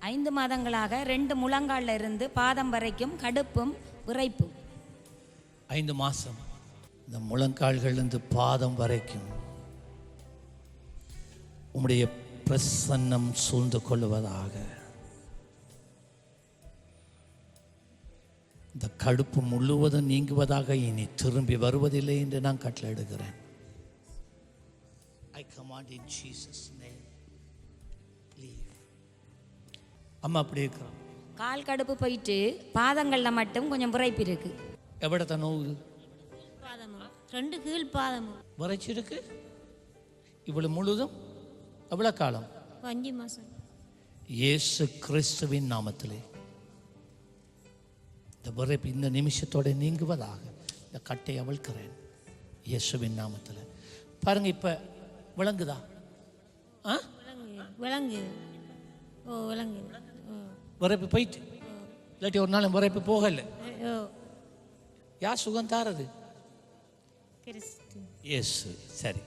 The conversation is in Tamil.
ஐந்து மாதங்களாக ரெண்டு முழங்கால்ல இருந்து பாதம் வரைக்கும் கடுப்பும் விறைப்பும் ஐந்து மாதம் இந்த முழங்கால்களிலிருந்து பாதம் வரைக்கும் உம்முடைய பிரசன்னம் சூழ்ந்து கொள்வதாக இந்த கடுப்பு முழுவதும் நீங்குவதாக இனி திரும்பி வருவதில்லை என்று நான் கட்டளையிடுகிறேன். ஐ command in Jesus name. அம்மா அப்படி இருக்கிறோம் கால் கடுப்பு போயிட்டு பாதங்கள்ல மட்டும் கொஞ்சம் விறைப்பு இருக்கு. எவ்வளோ நோவு? பாதமும். ரெண்டு கீழ் பாதமும். வரைச்சிருக்கு இவ்வளவு முழுதும் எவ்வளோ காலம்? அஞ்சு மாதம் இயேசு கிறிஸ்துவின் நாமத்திலே. இந்த விரைப்பு இந்த நிமிஷத்தோட நீங்குவதாக இந்த கட்டை அவிழ்க்கிறேன். இயேசுவின் நாமத்தில். பாருங்க இப்போ விளங்குதா? ஆ? விளங்கு விளங்கு. விரைப்பு போயிட்டு. இல்லாட்டி ஒரு நாள் விரைப்பு போகலை. யார் சுகம் தாரது இயேசு. சரி.